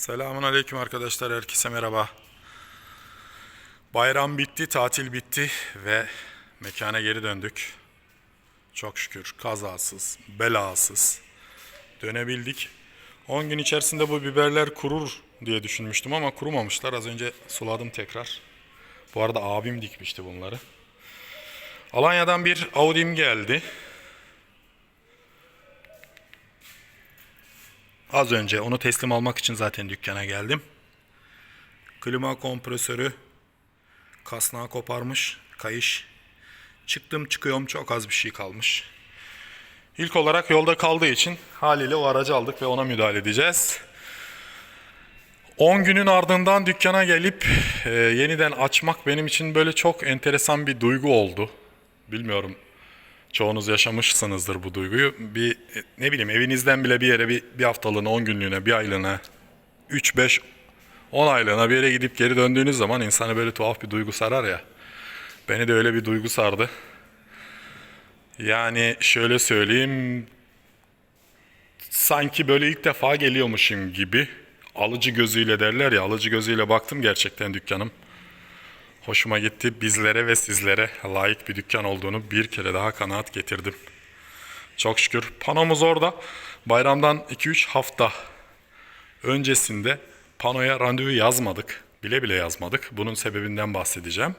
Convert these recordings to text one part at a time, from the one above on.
Selamun Aleyküm arkadaşlar, herkese merhaba. Bayram bitti, tatil bitti ve mekana geri döndük. Çok şükür kazasız, belasız dönebildik. 10 gün içerisinde bu biberler kurur diye düşünmüştüm ama kurumamışlar. Az önce suladım tekrar. Bu arada abim dikmişti bunları. Alanya'dan bir Audi'm geldi. Az önce onu teslim almak için zaten dükkana geldim. Klima kompresörü kasnağı koparmış, kayış. Çıktım çıkıyorum çok az bir şey kalmış. İlk olarak yolda kaldığı için haliyle o aracı aldık ve ona müdahale edeceğiz. 10 günün ardından dükkana gelip e, yeniden açmak benim için böyle çok enteresan bir duygu oldu. Bilmiyorum çoğunuz yaşamışsınızdır bu duyguyu. Bir ne bileyim evinizden bile bir yere bir, bir haftalığına, 10 günlüğüne, bir aylığına, 3, 5, 10 aylığına bir yere gidip geri döndüğünüz zaman insanı böyle tuhaf bir duygu sarar ya. Beni de öyle bir duygu sardı. Yani şöyle söyleyeyim, sanki böyle ilk defa geliyormuşum gibi alıcı gözüyle derler ya alıcı gözüyle baktım gerçekten dükkanım. Hoşuma gitti. Bizlere ve sizlere layık bir dükkan olduğunu bir kere daha kanaat getirdim. Çok şükür. Panomuz orada. Bayramdan 2-3 hafta öncesinde panoya randevu yazmadık. Bile bile yazmadık. Bunun sebebinden bahsedeceğim.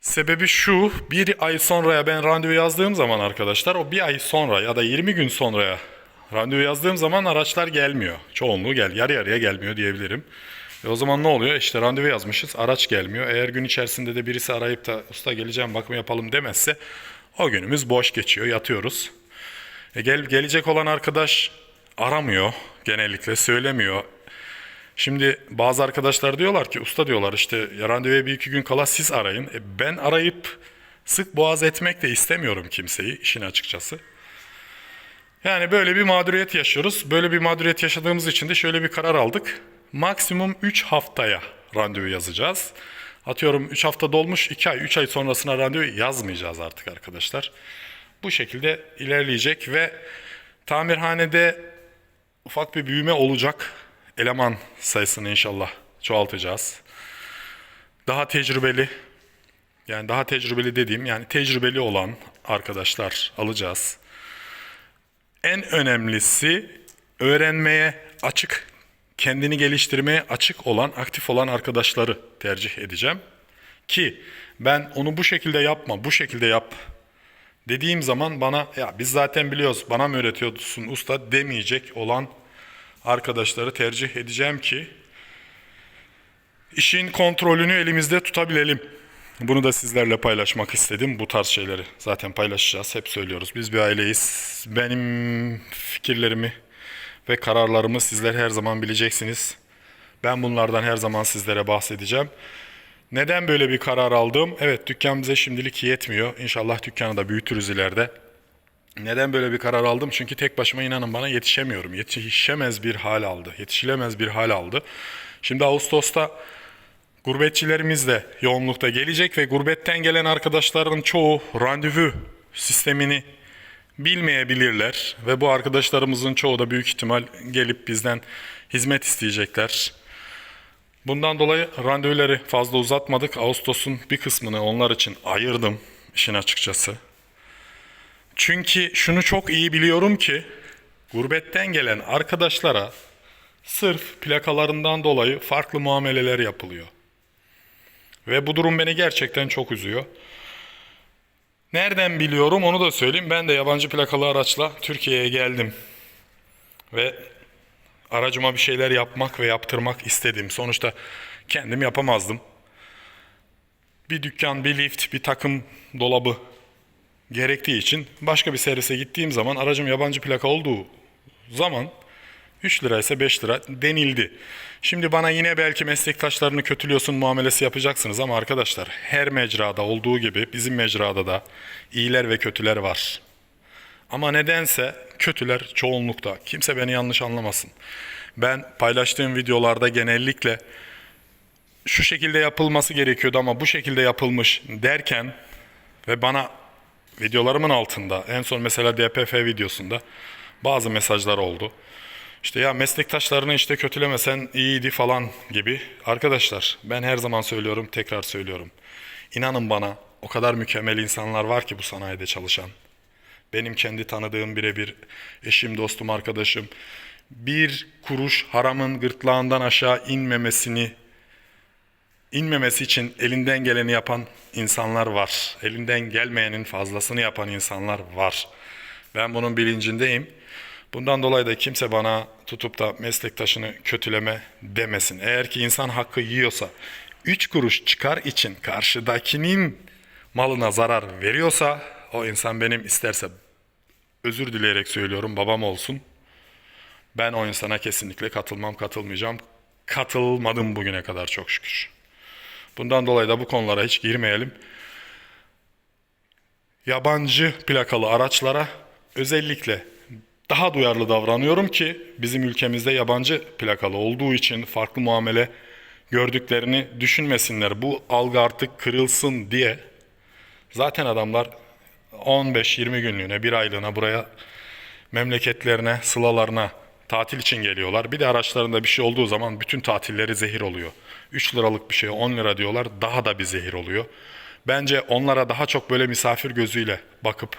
Sebebi şu, bir ay sonraya ben randevu yazdığım zaman arkadaşlar, o bir ay sonra ya da 20 gün sonraya randevu yazdığım zaman araçlar gelmiyor. Çoğunluğu gel, yarı yarıya gelmiyor diyebilirim. E o zaman ne oluyor? İşte randevu yazmışız, araç gelmiyor. Eğer gün içerisinde de birisi arayıp da usta geleceğim bakım yapalım demezse o günümüz boş geçiyor, yatıyoruz. E gel, gelecek olan arkadaş aramıyor, genellikle söylemiyor. Şimdi bazı arkadaşlar diyorlar ki usta diyorlar işte ya randevuya bir iki gün kala siz arayın. E ben arayıp sık boğaz etmek de istemiyorum kimseyi işin açıkçası. Yani böyle bir mağduriyet yaşıyoruz. Böyle bir mağduriyet yaşadığımız için de şöyle bir karar aldık. Maksimum 3 haftaya randevu yazacağız. Atıyorum 3 hafta dolmuş 2 ay 3 ay sonrasına randevu yazmayacağız artık arkadaşlar. Bu şekilde ilerleyecek ve tamirhanede ufak bir büyüme olacak. Eleman sayısını inşallah çoğaltacağız. Daha tecrübeli yani daha tecrübeli dediğim yani tecrübeli olan arkadaşlar alacağız. En önemlisi öğrenmeye açık, kendini geliştirmeye açık olan, aktif olan arkadaşları tercih edeceğim. Ki ben onu bu şekilde yapma, bu şekilde yap dediğim zaman bana ya biz zaten biliyoruz bana mı öğretiyorsun usta demeyecek olan arkadaşları tercih edeceğim ki işin kontrolünü elimizde tutabilelim. Bunu da sizlerle paylaşmak istedim. Bu tarz şeyleri zaten paylaşacağız. Hep söylüyoruz. Biz bir aileyiz. Benim fikirlerimi ve kararlarımı sizler her zaman bileceksiniz. Ben bunlardan her zaman sizlere bahsedeceğim. Neden böyle bir karar aldım? Evet dükkan bize şimdilik yetmiyor. İnşallah dükkanı da büyütürüz ileride. Neden böyle bir karar aldım? Çünkü tek başıma inanın bana yetişemiyorum. Yetişemez bir hal aldı. Yetişilemez bir hal aldı. Şimdi Ağustos'ta gurbetçilerimiz de yoğunlukta gelecek ve gurbetten gelen arkadaşların çoğu randevu sistemini bilmeyebilirler ve bu arkadaşlarımızın çoğu da büyük ihtimal gelip bizden hizmet isteyecekler. Bundan dolayı randevuları fazla uzatmadık. Ağustos'un bir kısmını onlar için ayırdım işin açıkçası. Çünkü şunu çok iyi biliyorum ki gurbetten gelen arkadaşlara sırf plakalarından dolayı farklı muameleler yapılıyor. Ve bu durum beni gerçekten çok üzüyor. Nereden biliyorum onu da söyleyeyim. Ben de yabancı plakalı araçla Türkiye'ye geldim. Ve aracıma bir şeyler yapmak ve yaptırmak istedim. Sonuçta kendim yapamazdım. Bir dükkan, bir lift, bir takım dolabı gerektiği için başka bir servise gittiğim zaman aracım yabancı plaka olduğu zaman 3 lira ise 5 lira denildi. Şimdi bana yine belki meslektaşlarını kötülüyorsun muamelesi yapacaksınız ama arkadaşlar her mecrada olduğu gibi bizim mecrada da iyiler ve kötüler var. Ama nedense kötüler çoğunlukta. Kimse beni yanlış anlamasın. Ben paylaştığım videolarda genellikle şu şekilde yapılması gerekiyordu ama bu şekilde yapılmış derken ve bana videolarımın altında en son mesela DPF videosunda bazı mesajlar oldu. İşte ya meslektaşlarını işte kötülemesen iyiydi falan gibi. Arkadaşlar ben her zaman söylüyorum tekrar söylüyorum. İnanın bana o kadar mükemmel insanlar var ki bu sanayide çalışan. Benim kendi tanıdığım birebir eşim, dostum, arkadaşım bir kuruş haramın gırtlağından aşağı inmemesini inmemesi için elinden geleni yapan insanlar var. Elinden gelmeyenin fazlasını yapan insanlar var. Ben bunun bilincindeyim. Bundan dolayı da kimse bana tutup da meslektaşını kötüleme demesin. Eğer ki insan hakkı yiyorsa, üç kuruş çıkar için karşıdakinin malına zarar veriyorsa, o insan benim isterse özür dileyerek söylüyorum babam olsun. Ben o insana kesinlikle katılmam, katılmayacağım. Katılmadım bugüne kadar çok şükür. Bundan dolayı da bu konulara hiç girmeyelim. Yabancı plakalı araçlara özellikle daha duyarlı davranıyorum ki bizim ülkemizde yabancı plakalı olduğu için farklı muamele gördüklerini düşünmesinler. Bu algı artık kırılsın diye zaten adamlar 15-20 günlüğüne, bir aylığına buraya memleketlerine, sılalarına tatil için geliyorlar. Bir de araçlarında bir şey olduğu zaman bütün tatilleri zehir oluyor. 3 liralık bir şeye 10 lira diyorlar daha da bir zehir oluyor. Bence onlara daha çok böyle misafir gözüyle bakıp,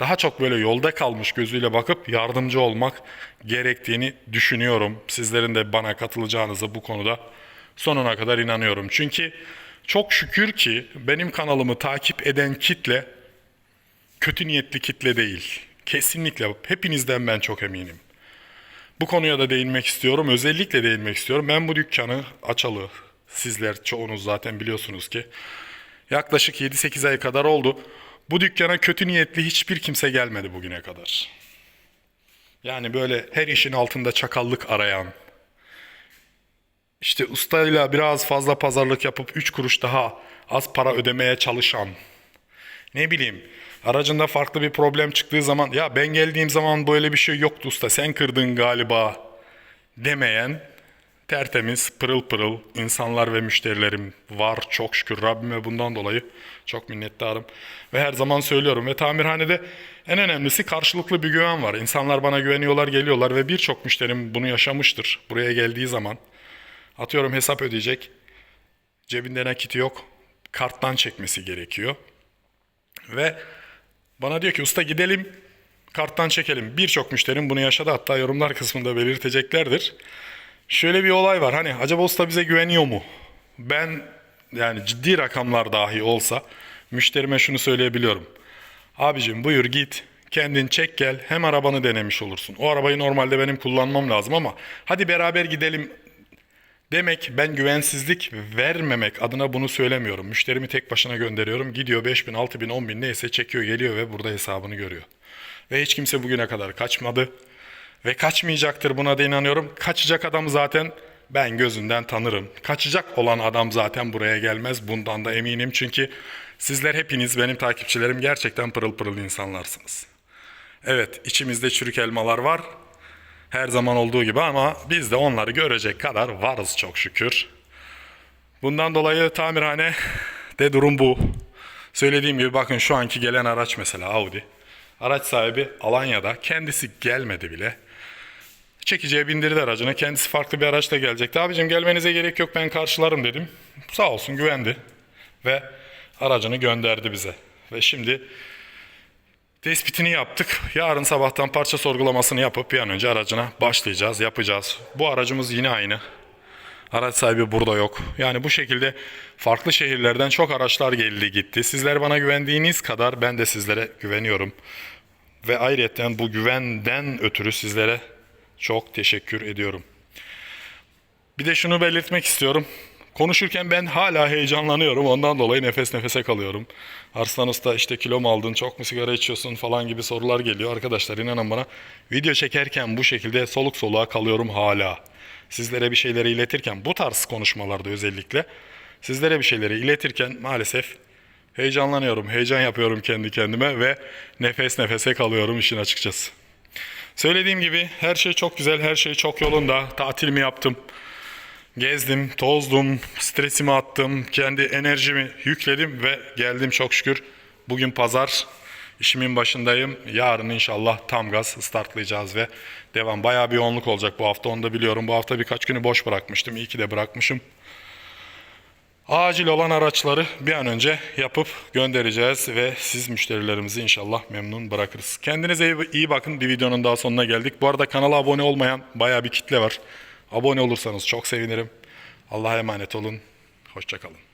daha çok böyle yolda kalmış gözüyle bakıp yardımcı olmak gerektiğini düşünüyorum. Sizlerin de bana katılacağınızı bu konuda sonuna kadar inanıyorum. Çünkü çok şükür ki benim kanalımı takip eden kitle kötü niyetli kitle değil. Kesinlikle hepinizden ben çok eminim. Bu konuya da değinmek istiyorum. Özellikle değinmek istiyorum. Ben bu dükkanı açalı. Sizler çoğunuz zaten biliyorsunuz ki. Yaklaşık 7-8 ay kadar oldu. Bu dükkana kötü niyetli hiçbir kimse gelmedi bugüne kadar. Yani böyle her işin altında çakallık arayan, işte ustayla biraz fazla pazarlık yapıp 3 kuruş daha az para ödemeye çalışan, ne bileyim aracında farklı bir problem çıktığı zaman ya ben geldiğim zaman böyle bir şey yoktu usta sen kırdın galiba demeyen tertemiz pırıl pırıl insanlar ve müşterilerim var. Çok şükür Rabbime bundan dolayı çok minnettarım. Ve her zaman söylüyorum ve tamirhanede en önemlisi karşılıklı bir güven var. İnsanlar bana güveniyorlar geliyorlar ve birçok müşterim bunu yaşamıştır buraya geldiği zaman. Atıyorum hesap ödeyecek cebinde nakiti yok karttan çekmesi gerekiyor. Ve bana diyor ki usta gidelim karttan çekelim. Birçok müşterim bunu yaşadı hatta yorumlar kısmında belirteceklerdir. Şöyle bir olay var hani acaba usta bize güveniyor mu? Ben yani ciddi rakamlar dahi olsa müşterime şunu söyleyebiliyorum. Abicim buyur git kendin çek gel hem arabanı denemiş olursun. O arabayı normalde benim kullanmam lazım ama hadi beraber gidelim Demek ben güvensizlik vermemek adına bunu söylemiyorum. Müşterimi tek başına gönderiyorum. Gidiyor 5000, 6000, 10000 neyse çekiyor geliyor ve burada hesabını görüyor. Ve hiç kimse bugüne kadar kaçmadı. Ve kaçmayacaktır buna da inanıyorum. Kaçacak adam zaten ben gözünden tanırım. Kaçacak olan adam zaten buraya gelmez. Bundan da eminim çünkü sizler hepiniz benim takipçilerim gerçekten pırıl pırıl insanlarsınız. Evet içimizde çürük elmalar var her zaman olduğu gibi ama biz de onları görecek kadar varız çok şükür. Bundan dolayı tamirhane de durum bu. Söylediğim gibi bakın şu anki gelen araç mesela Audi. Araç sahibi Alanya'da kendisi gelmedi bile. Çekiciye bindirdi aracını. Kendisi farklı bir araçla gelecekti. Abicim gelmenize gerek yok ben karşılarım dedim. Sağ olsun güvendi. Ve aracını gönderdi bize. Ve şimdi Tespitini yaptık. Yarın sabahtan parça sorgulamasını yapıp bir an önce aracına başlayacağız, yapacağız. Bu aracımız yine aynı. Araç sahibi burada yok. Yani bu şekilde farklı şehirlerden çok araçlar geldi gitti. Sizler bana güvendiğiniz kadar ben de sizlere güveniyorum. Ve ayrıca bu güvenden ötürü sizlere çok teşekkür ediyorum. Bir de şunu belirtmek istiyorum. Konuşurken ben hala heyecanlanıyorum. Ondan dolayı nefes nefese kalıyorum. Arslan Usta işte kilo mu aldın, çok mu sigara içiyorsun falan gibi sorular geliyor. Arkadaşlar inanın bana video çekerken bu şekilde soluk soluğa kalıyorum hala. Sizlere bir şeyleri iletirken bu tarz konuşmalarda özellikle sizlere bir şeyleri iletirken maalesef heyecanlanıyorum. Heyecan yapıyorum kendi kendime ve nefes nefese kalıyorum işin açıkçası. Söylediğim gibi her şey çok güzel, her şey çok yolunda. Tatilimi yaptım. Gezdim, tozdum, stresimi attım, kendi enerjimi yükledim ve geldim çok şükür. Bugün pazar. işimin başındayım. Yarın inşallah tam gaz startlayacağız ve devam. Bayağı bir yoğunluk olacak bu hafta onu da biliyorum. Bu hafta birkaç günü boş bırakmıştım. İyi ki de bırakmışım. Acil olan araçları bir an önce yapıp göndereceğiz ve siz müşterilerimizi inşallah memnun bırakırız. Kendinize iyi, bakın. Bir videonun daha sonuna geldik. Bu arada kanala abone olmayan bayağı bir kitle var. Abone olursanız çok sevinirim. Allah'a emanet olun. Hoşçakalın.